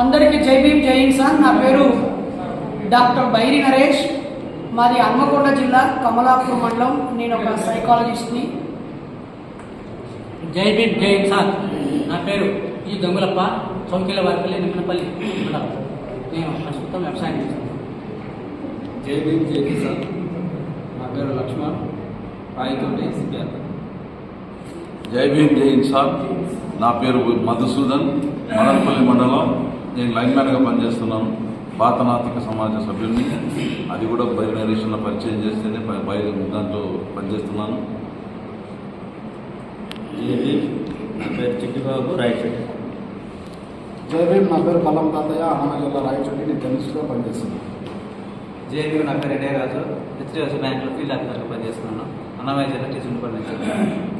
అందరికీ జై భీమ్ జై ఇన్సాన్ నా పేరు డాక్టర్ బైరి నరేష్. మాది హన్మకొండ జిల్లా కమలాపూర్ మండలం. నేను ఒక సైకాలజిస్ట్ని జై భీమ్ జై ఇన్సాన్ నా పేరు ఈ దొంగలప్ప చౌకీల వారిపల్లి నిమ్మనపల్లి మండలం. నేను ప్రస్తుతం వ్యవసాయం చేస్తున్నాను జై భీమ్ జై కిసాన్ నా పేరు లక్ష్మణ్. రాయతోటి సిపిఆర్. జై భీమ్ జై ఇన్సాన్ నా పేరు మధుసూదన్. మదనపల్లి మండలం. నేను లైన్మ్యాన్గా పనిచేస్తున్నాను పాతనాతిక సమాజ సభ్యుడిని అది కూడా బై నరేషన్లో పరిచయం చేస్తేనే పై- బై దాంట్లో పనిచేస్తున్నాను. చిట్టిబాబు రాయచోటి జై భీమ్ నా పేరు మల్లం తాతయ్య అన్నమయ్య జిల్లా రాయచోటి నేను జర్నలిస్ట్గా పనిచేస్తున్నాను. జేబీ నా పేరు ఎడే రాజు హెచ్డిఎఫ్సి బ్యాంక్లో ఫీల్డ్ ఆఫీసర్గా పనిచేస్తున్నాను. అన్నమయ్య జిల్లా టీచర్ పనిచేస్తున్నాను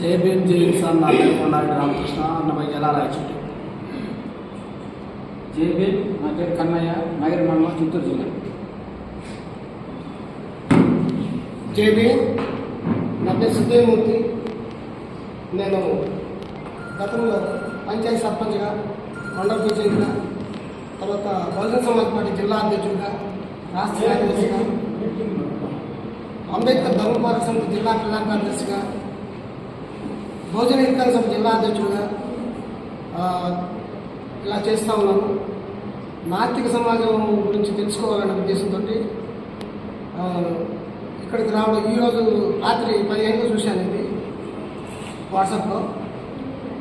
జై భీమ్ జై ఇన్సాన్ నా పేరు రామకృష్ణ. అన్నమయ్య జిల్లా జై జేబీ నా పేరు కన్నయ్య నగర మండలం చిత్తూరు జిల్లా. జేబీ నా పేరు సుదేమూర్తి నేను గతంలో పంచాయతీ సర్పంచ్గా మండల ప్రెసిడెంట్గా తర్వాత బహుజన సమాజ్ పార్టీ జిల్లా అధ్యక్షుడిగా రాష్ట్ర కార్యదర్శిగా అంబేద్కర్ ధర్మ పోరాట జిల్లా ప్రధాన కార్యదర్శిగా బహుజన హితకాల సభ జిల్లా అధ్యక్షుడిగా ఇలా చేస్తూ ఉన్నాను. నాస్తిక సమాజం గురించి తెలుసుకోవాలనే ఉద్దేశంతో ఇక్కడికి రావడం. ఈరోజు రాత్రి పదిహేనుగా చూశాను ఇది వాట్సాప్లో.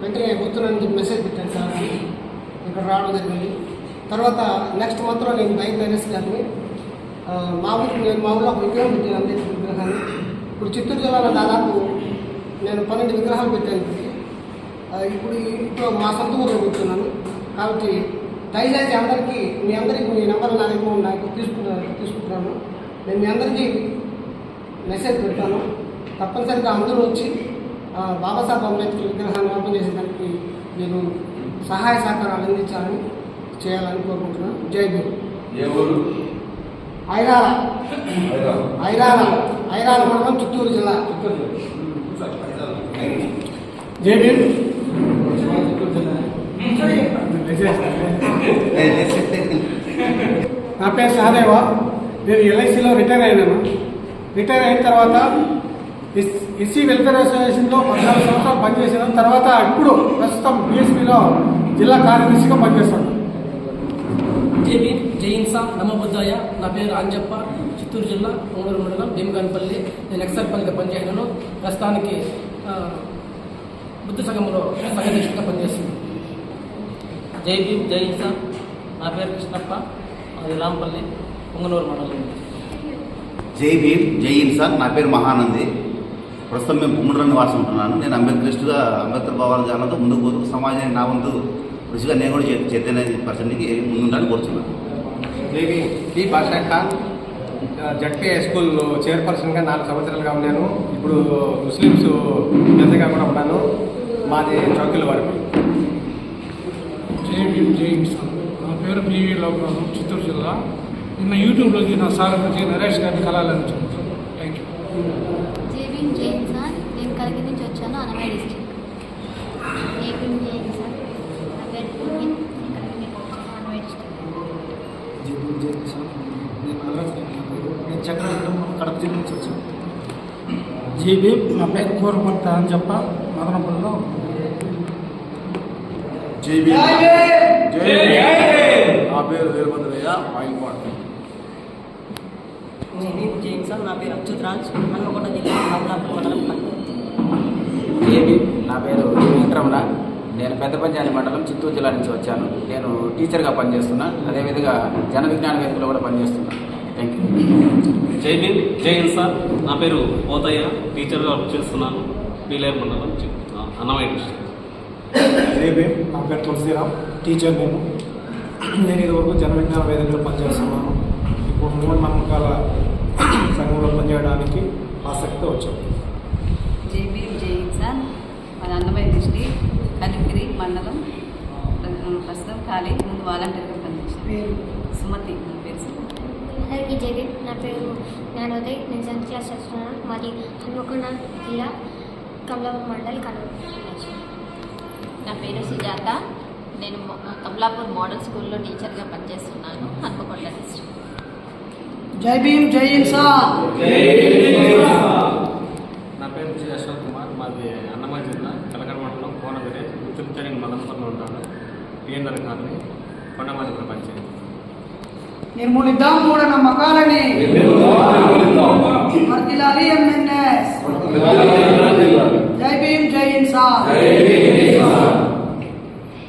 వెంటనే వస్తున్నానని మెసేజ్ పెట్టాను సార్ ఇక్కడ రావడం జరిగింది. తర్వాత నెక్స్ట్ మంత్లో నేను బైక్ నరేష్ మా ఊరికి నేను మా ఊళ్ళో ఒక విగ్రహం పెట్టాను అంబేద్కర్ విగ్రహాన్ని. ఇప్పుడు చిత్తూరు జిల్లాలో దాదాపు నేను పన్నెండు విగ్రహాలు పెట్టాను. ఇప్పుడు ఇంట్లో ఇప్పుడు మా సొంత ఊరిలో కూర్చున్నాను. కాబట్టి దయచేసి అందరికీ మీ అందరికీ మీ నెంబర్ నా దగ్గర. నాకు తీసుకుంటున్నాను తీసుకుంటున్నాను. నేను మీ అందరికీ మెసేజ్ పెడతాను. తప్పనిసరిగా అందరూ వచ్చి బాబాసాహెబ్ అంబేద్కర్ విగ్రహాన్ని ఓపెన్ చేసేదానికి మీరు సహాయ సహకారాలు అందించాలని చేయాలని కోరుకుంటున్నాను జై ఊరు ఐరాల ఐరాల ఐరాల మండలం చిత్తూరు జిల్లా. జై భీమ్. నా పేరు సహదేవ. నేను ఎల్ఐసిలో రిటైర్ అయినాను. రిటైర్ అయిన తర్వాత ఎస్- ఎస్సీ వెల్ఫేర్ అసోసియేషన్లో పద్నాలుగు సంవత్సరాలు పనిచేసిన తర్వాత ఇప్పుడు ప్రస్తుతం బీఎస్పీలో జిల్లా కార్యదర్శిగా పనిచేస్తాను. జేబీ జైన్సా జై నమబుద్ధాయ నా పేరు అంజప్ప చిత్తూరు జిల్లా ఉంగూరు మండలం భీమగానపల్లి. నేను ఎక్సర్పల్లిగా పనిచేయను ప్రస్తుతానికి బుద్ధ సంఘంలో సంఘదీక్షగా పనిచేస్తున్నాను. జై భీమ్ జై ఇన్సాన్ నా పేరు కృష్ణప్ప. అది రాంపల్లి పొంగనూరు మండలం. జై భీమ్ జై ఇన్సాన్ నా పేరు మహానంది. ప్రస్తుతం మేము కుమ్మడిలో నివాసం ఉంటున్నాను నేను అంబేద్కరిస్టుగా అంబేద్కర్ భావాల జానంతో ముందుకు పోతూ సమాజానికి నా వంతు కృషిగా నేను కూడా చైతన్య పర్సెంట్కి ముందుండాలని కోరుతున్నాను JB T Basha Khan. ZP high school చైర్పర్సన్గా నాలుగు సంవత్సరాలుగా ఉన్నాను. ఇప్పుడు ముస్లిమ్స్ జతగా కూడా ఉన్నాను. మాది చౌకీల వరకు జై భీమ్ జై ఇన్సాన్ నా పేరు పివి లోకరాజు చిత్తూరు జిల్లా. నిన్న యూట్యూబ్లోకి నా సార్ గురించి నరేష్ గారిని కలాలని చెప్తాను థ్యాంక్ యూ నేను కలిగి నుంచి వచ్చాను అనమయ డిస్ట్రిక్ట్. జేబీన్ జే ఇన్సాన్ నా పేరు పూర్ణి నేను కలిగి నుంచి వచ్చాను అనమయ డిస్ట్రిక్ట్ కడప జిల్లా నుంచి వచ్చాను. నా పేరు కోరపట్ట అని చెప్ప మదనపల్లిలో. భీమ్ నా పేరు వీరభద్రయ్య ఆయిల్ జై ఇన్సాన్ నా పేరు అచ్యుత్ రాజ్ హన్మకొండ జిల్లా కమలాపూర్ మండలం జేబీ నా పేరు వెంకటరమణ. నేను పెద్ద పంచాయతీ మండలం చిత్తూరు జిల్లా నుంచి వచ్చాను. నేను టీచర్గా పనిచేస్తున్నా. అదేవిధంగా జన విజ్ఞాన వేదికలో కూడా పనిచేస్తున్నా. థ్యాంక్ యూ జై భీమ్ జై ఇన్సాన్ నా పేరు పోతయ్య. టీచర్గా వర్క్ చేస్తున్నాను. పీలేరు మండలం అన్నమయ్య జై భీమ్ నా పేరు తులసిరామ్. టీచర్ నేను. నేను ఇదివరకు జన విజ్ఞాన వేదికలో పనిచేస్తున్నాను. ఇప్పుడు మూడు నమ్మకాల సంఘంలో పనిచేయడానికి ఆసక్తితో వచ్చాను. జేబీ జే ఇన్సాన్ మన అన్నమయ్య డిస్ట్రిక్ట్ కలిగిరి మండలం ప్రస్తుతం ఖాళీ ముందు వాలంటీర్గా పనిచేసాను సుమతి నా పేరు అందరికీ జేబీ నా పేరు జ్ఞానోదయ్ నేను సెవెంత్ క్లాస్ చేస్తున్నాను మాది హన్మకొండ జిల్లా కమలాపూర్ మండల్ కన్నూరు నా పేరు సుజాత నేను కమలాపూర్ మోడల్ స్కూల్లో టీచర్గా పనిచేస్తున్నాను. హన్మకొండ డిస్ట్రిక్ట్. జై భీమ్ జై నా పేరు అశోక్ కుమార్. మాది అన్నమయ్య జిల్లా. కలకడ మండలం కోన విలేజ్. ఉత్తులతో ఉంటాను. టీఎన్ఆర్ కాలనీ కొండమాదిపల్లి పంచాయతీ నిర్మూలిద్దాం మూఢ నమ్మకాలని జై భీమ్ జై ఇన్సా